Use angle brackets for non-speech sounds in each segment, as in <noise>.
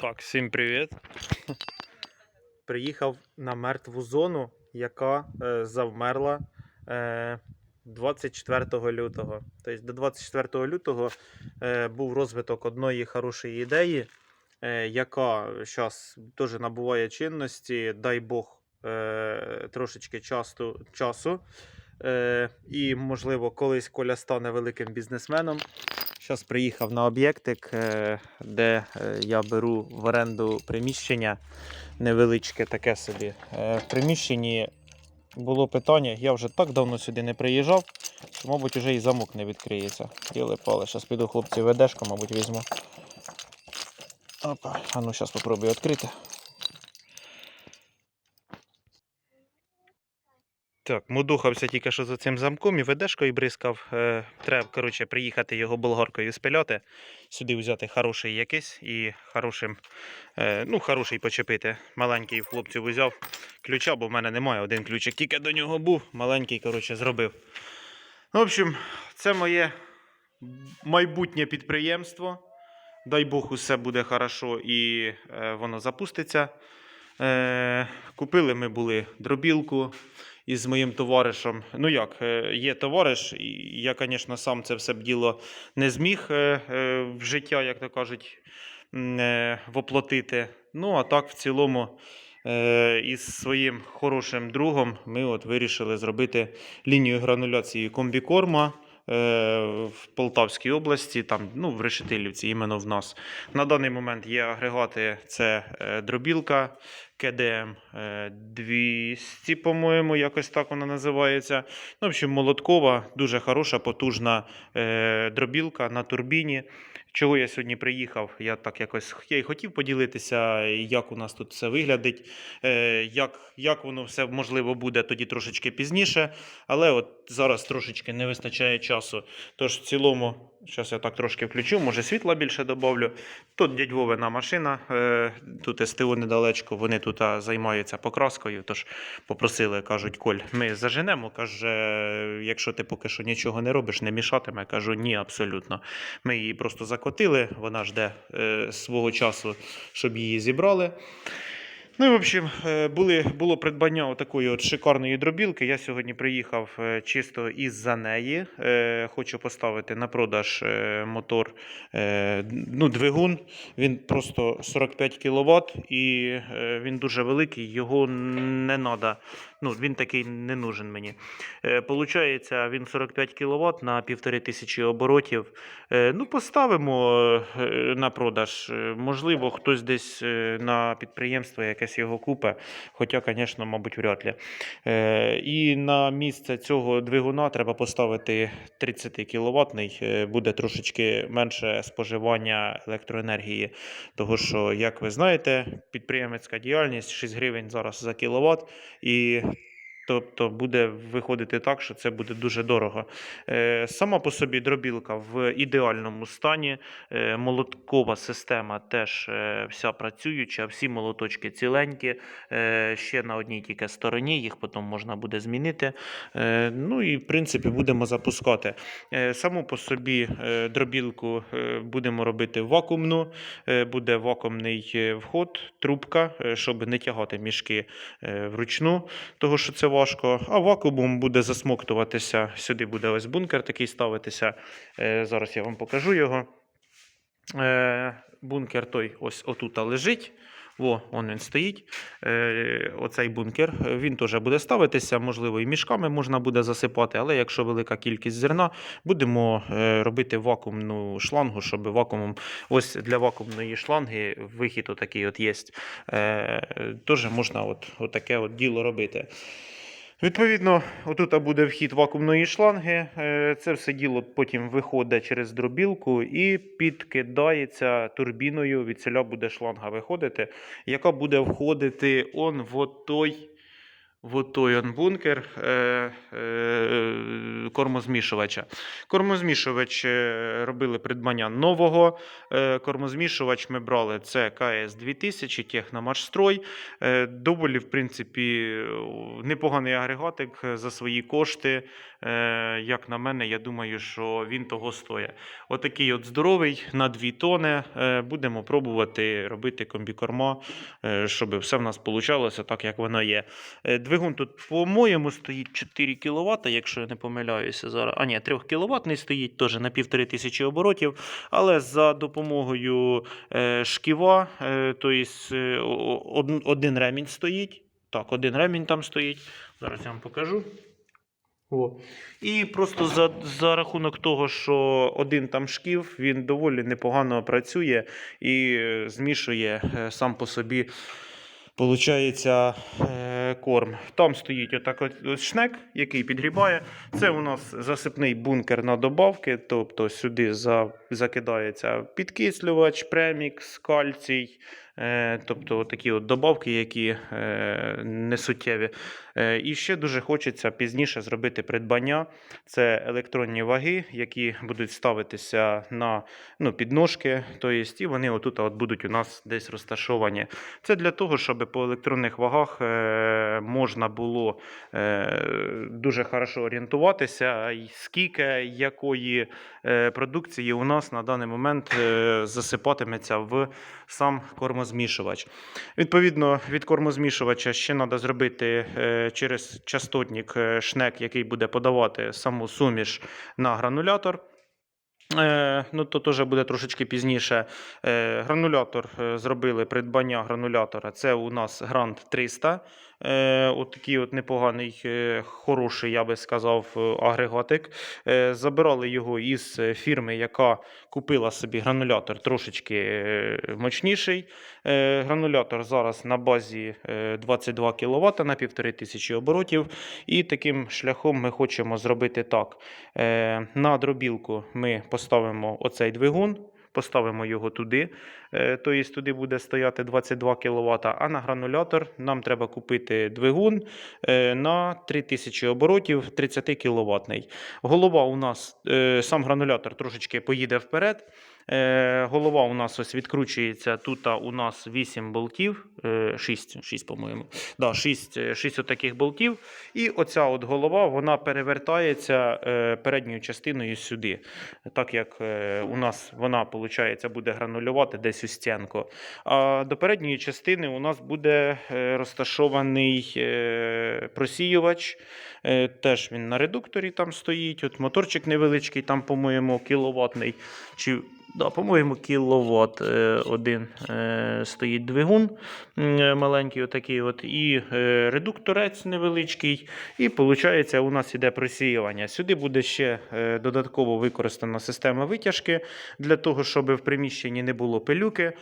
Так, всім привіт. <laughs> Приїхав на мертву зону, яка е, завмерла е, 24 лютого. Тобто до 24 лютого е, був розвиток одної хорошої ідеї, е, яка зараз теж набуває чинності, дай Бог, е, трошечки часу. часу. Е, і, можливо, колись Коля стане великим бізнесменом. Зараз приїхав на об'єктик, е, де е, я беру в оренду приміщення невеличке таке собі. Е, В приміщенні було питання, я вже так давно сюди не приїжджав, що, мабуть, вже і замок не відкриється. Діли пали. Зараз піду хлопці ведешку, мабуть, візьму. Опа, а ну зараз спробую відкрити. Так, мудухався тільки що за цим замком і ведешкою бризкав. Е, треба, коротше, приїхати його болгаркою спиляти. Сюди взяти хороший якийсь і хорошим, е, ну, хороший почепити. Маленький в хлопців взяв ключа, бо в мене немає. Один ключик тільки до нього був. Маленький, коротше, зробив. В общем, це моє майбутнє підприємство. Дай Бог, усе буде хорошо і е, воно запуститься. Купили ми були дробілку із моїм товаришем. Ну як, е, є товариш, і я, звісно, сам це все б діло не зміг е, е, в життя, як то кажуть, воплотити. Ну, а так, в цілому, із своїм хорошим другом ми от вирішили зробити лінію грануляції комбікорма. В Полтавській області, там, ну, в Решетилівці, іменно в нас. На даний момент є агрегати: це дробілка, КДМ е, 200, по-моєму, якось так вона називається. Ну, в общем, молоткова, дуже хороша, потужна е, дробілка на турбіні. Чого я сьогодні приїхав? Я так якось я й хотів поділитися, як у нас тут все виглядить, е, як, як воно все можливо буде тоді трошечки пізніше. Але от зараз трошечки не вистачає часу. Тож в цілому, зараз я так трошки включу, може світла більше добавлю. Тут дядь Вовина машина, е, тут СТО недалечко, вони тут займаються покраскою. Тож попросили, кажуть, Коль, ми заженемо. Каже, якщо ти поки що нічого не робиш, не мішатиме. Кажу, ні, абсолютно. Ми її просто закотили, вона жде е, свого часу, щоб її зібрали. Ну і в общем, е, були, було придбання такої от шикарної дробілки. Я сьогодні приїхав е, чисто із-за неї. Е, Хочу поставити на продаж мотор, ну, двигун. Він просто 45 кВт і він дуже великий, його не треба. Ну, він такий не нужен мені. Е, Получається, він 45 кВт на 1500 оборотів. Е, Ну, поставимо е, на продаж. Можливо, хтось десь на підприємство якесь його купе, хоча, звісно, мабуть, вряд ли. І на місце цього двигуна треба поставити 30 кВт, буде трошечки менше споживання електроенергії. Того що, як ви знаєте, підприємницька діяльність 6 гривень зараз за кіловат. І Тобто буде виходити так, що це буде дуже дорого. Е, Сама по собі дробілка в ідеальному стані. Е, Молоткова система теж е, вся працююча, всі молоточки ціленькі. Ще на одній тільки стороні, їх потім можна буде змінити. Ну і в принципі будемо запускати. Саму по собі дробілку будемо робити вакуумну. Буде вакуумний вход, трубка, щоб не тягати мішки вручну того що це важко. А вакуумом буде засмоктуватися. Сюди буде ось бункер такий ставитися. Е, Зараз я вам покажу його. Е, Бункер той ось отут лежить. Во, он він стоїть. Е, оцей бункер. Він теж буде ставитися, можливо, і мішками можна буде засипати, але якщо велика кількість зерна, будемо робити вакуумну шлангу, щоб вакуумом. Ось для вакуумної шланги вихід отакий от є. Теж можна от, отаке от діло робити. Відповідно, отут буде вхід вакуумної шланги. Е, Це все діло потім виходить через дробілку і підкидається турбіною. Від селя буде шланга виходити, яка буде входити он в той в той он бункер е, е, кормозмішувача. Кормозмішувач е, робили придбання нового. Е, кормозмішувач ми брали це КС 2000 Техномашстрой. Е, доволі, в принципі, непоганий агрегатик за свої кошти. Як на мене, я думаю, що він того стоїть. Отакий от здоровий на 2 тони. Будемо пробувати робити комбікорма, щоб все в нас вийшло так, як воно є. Двигун тут, по-моєму, стоїть 4 кВт, якщо я не помиляюся зараз. А ні, 3 кВт стоїть теж на 1500 оборотів. Але за допомогою е, шківа, тобто од- один ремінь стоїть. Так, один ремінь там стоїть. Зараз я вам покажу. О. І просто за, за рахунок того, що один там шків, він доволі непогано працює і змішує сам по собі. Получається корм. Там стоїть отак от шнек, який підгрібає. Це у нас засипний бункер на добавки, тобто сюди за, закидається підкислювач, премікс, кальцій. Е, тобто такі от добавки, які е, несуттєві. Е, і ще дуже хочеться пізніше зробити придбання. Це електронні ваги, які будуть ставитися на ну, підножки. Тобто, і вони отут от будуть у нас десь розташовані. Це для того, щоб по електронних вагах можна було дуже хорошо орієнтуватися, скільки якої продукції у нас на даний момент засипатиметься в сам кормозмішувач. Відповідно, від кормозмішувача ще треба зробити е, через частотник е, шнек, який буде подавати саму суміш на гранулятор. Е, ну, то теж буде трошечки пізніше. Гранулятор зробили придбання гранулятора. Це у нас Грант 300. Е, от такий от непоганий, е, хороший, я би сказав, е, агрегатик. Забирали його із фірми, яка купила собі гранулятор трошечки мощніший. Гранулятор зараз на базі е, 22 кВт на 1500 оборотів. І таким шляхом ми хочемо зробити так. На дробілку ми поставимо оцей двигун, поставимо його туди. Е, Тобто туди буде стояти 22 кВт, а на гранулятор нам треба купити двигун е, на 3000 оборотів 30 кВт. Голова у нас, е, сам гранулятор трошечки поїде вперед. Е, Голова у нас ось відкручується. Тут у нас 8 болтів, 6, 6 по-моєму. Да, 6, 6 отаких болтів. І оця от голова вона перевертається е, передньою частиною сюди. Так як е, у нас вона, виходить, буде гранулювати десь у стінку. А до передньої частини у нас буде е, розташований е, просіювач. Е, Теж він на редукторі там стоїть. От моторчик невеличкий, там, по-моєму, кіловатний. Чи Да, по-моєму, кіловат е, один е, стоїть двигун е, маленький, отакий от, і редукторець невеличкий. І виходить, у нас іде просіювання. Сюди буде ще додатково використана система витяжки для того, щоб в приміщенні не було пилюки.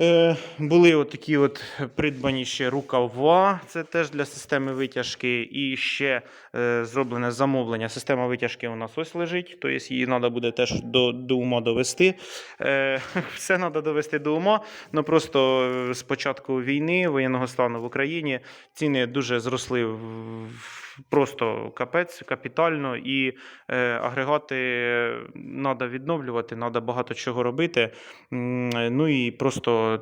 Е, були такі от придбані ще рукава, це теж для системи витяжки. І ще е, зроблене замовлення. Система витяжки у нас ось лежить, тобто її треба буде теж до, до ума довести. Е, <laughs> все треба довести до ума. Ну просто з початку війни, воєнного стану в Україні, ціни дуже зросли в- просто капець, капітально, і е, агрегати треба відновлювати, треба багато чого робити. Ну і просто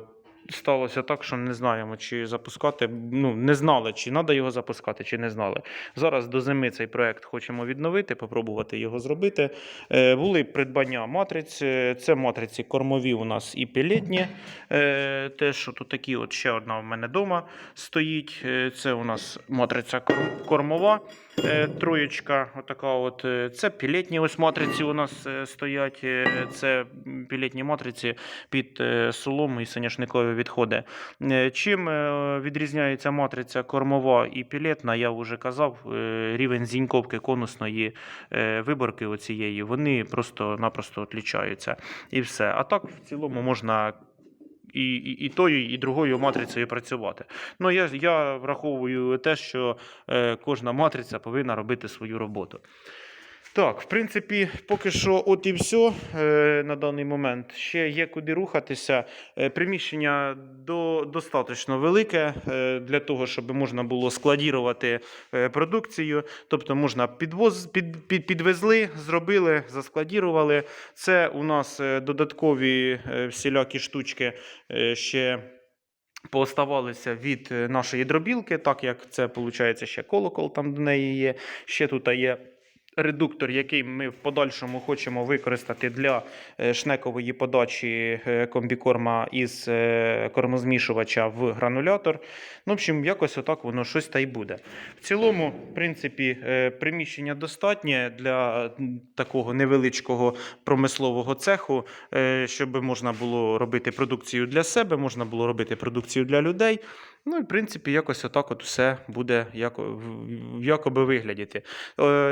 сталося так, що не знаємо, чи запускати. Ну, не знали, чи треба його запускати, чи не знали. Зараз до зими цей проект хочемо відновити, попробувати його зробити. Е, були придбання матриць. Е, Це матриці кормові у нас і пілетні. Е, те, що тут такі, от ще одна в мене вдома стоїть. Е, Це у нас матриця кормова. Е, Троєчка, отака от. Це пілетні ось матриці у нас стоять. Це пілетні матриці під солому і соняшникові відходи. Е, Чим е, відрізняється матриця кормова і пілетна, я вже казав, е, рівень зіньковки конусної виборки оцієї, вони просто-напросто відлічаються. І все. А так, в цілому, можна. І, і, і тою, і другою матрицею працювати. Ну, я, я враховую те, що е, кожна матриця повинна робити свою роботу. Так, в принципі, поки що, от і все на даний момент. Ще є куди рухатися. Е, приміщення до, достатньо велике е, для того, щоб можна було складірувати е, продукцію. Тобто можна підвоз, під, під, підвезли, зробили, заскладірували. Це у нас додаткові всілякі штучки ще. Пооставалися від нашої дробілки, так як це виходить ще колокол там до неї є. Ще тут є редуктор, який ми в подальшому хочемо використати для е, шнекової подачі е, комбікорма із е, кормозмішувача в гранулятор. Ну, в общем, якось отак воно щось та й буде. В цілому, в принципі, приміщення достатнє для такого невеличкого промислового цеху, щоб можна було робити продукцію для себе, можна було робити продукцію для людей. Ну і в принципі, якось отак от все буде в якоби виглядіти.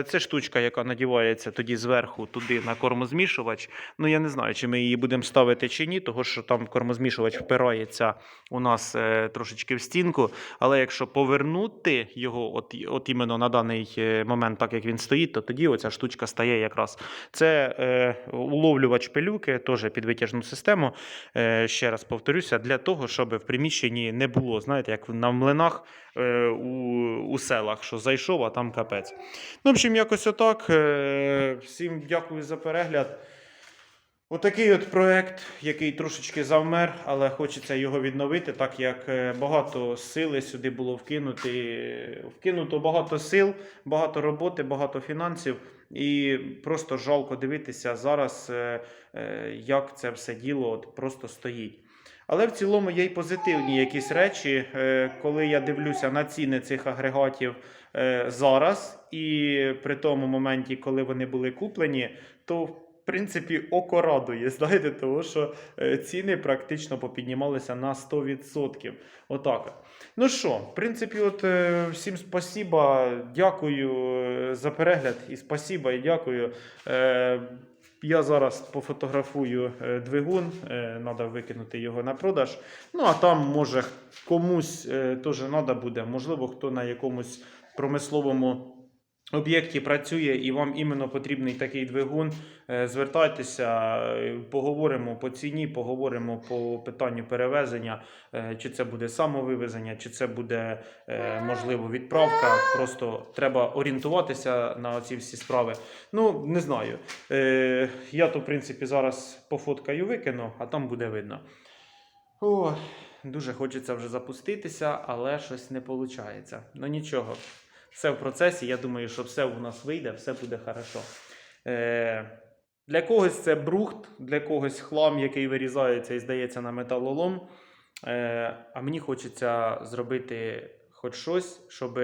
Це штучка, яка надівається тоді зверху туди на кормозмішувач. Ну я не знаю, чи ми її будемо ставити чи ні, тому що там кормозмішувач впирається у нас е, трошечки в стінку. Але якщо повернути його, от, от іменно на даний е, момент, так як він стоїть, то тоді оця штучка стає якраз. Це е, уловлювач пилюки, теж під витяжну систему. Е, ще раз повторюся, для того, щоб в приміщенні не було, знаєте, як на млинах е, у, у селах, що зайшов, а там капець. Ну, в общем, якось отак. Е, всім дякую за перегляд. Отакий от проект, який трошечки завмер, але хочеться його відновити, так як е, багато сили сюди було вкинути. Вкинуто багато сил, багато роботи, багато фінансів. І просто жалко дивитися зараз, е, як це все діло от просто стоїть. Але в цілому є й позитивні якісь речі, е, коли я дивлюся на ціни цих агрегатів е, зараз, і при тому моменті, коли вони були куплені, то в принципі око радує, <laughs> знаєте, тому що е, ціни практично попіднімалися на 100%. Отак. Ну що, в принципі, от всім спасіба, дякую за перегляд і спасіба, і дякую. Я зараз пофотографую е, двигун, треба викинути його на продаж. Ну, а там, може, комусь е, теж треба буде, можливо, хто на якомусь промисловому об'єкті працює і вам іменно потрібний такий двигун. е, Звертайтеся, е, поговоримо по ціні, поговоримо по питанню перевезення, е, чи це буде самовивезення, чи це буде можливо відправка. Просто треба орієнтуватися на ці всі справи. Ну, не знаю. Я то, в принципі, зараз пофоткаю, викину, а там буде видно. О, дуже хочеться вже запуститися, але щось не виходить. Ну нічого. Все в процесі. Я думаю, що все у нас вийде, все буде хорошо. Е, для когось це брухт, для когось хлам, який вирізається і здається на металолом. Е, а мені хочеться зробити хоч щось, щоб,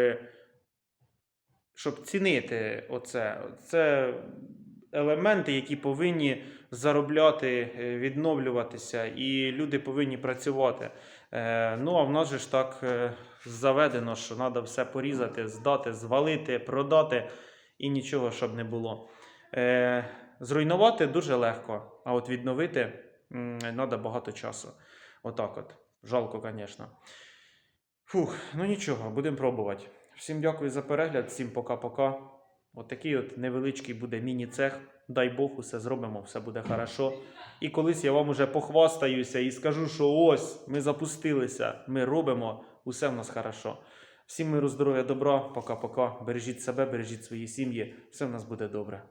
щоб цінити оце. Це елементи, які повинні заробляти, е, відновлюватися, і люди повинні працювати. Е, ну, а в нас же ж так е, заведено, що треба все порізати, здати, звалити, продати і нічого, щоб не було. Е, зруйнувати дуже легко, а от відновити треба багато часу. Отак от. Жалко, звісно. Фух, ну нічого, будемо пробувати. Всім дякую за перегляд, всім пока-пока. От от невеличкий буде міні-цех. Дай Бог, усе зробимо, все буде хорошо. І колись я вам уже похвастаюся і скажу, що ось ми запустилися, ми робимо, усе в нас хорошо. Всім миру, здоров'я, добра, пока-пока. Бережіть себе, бережіть свої сім'ї, все в нас буде добре.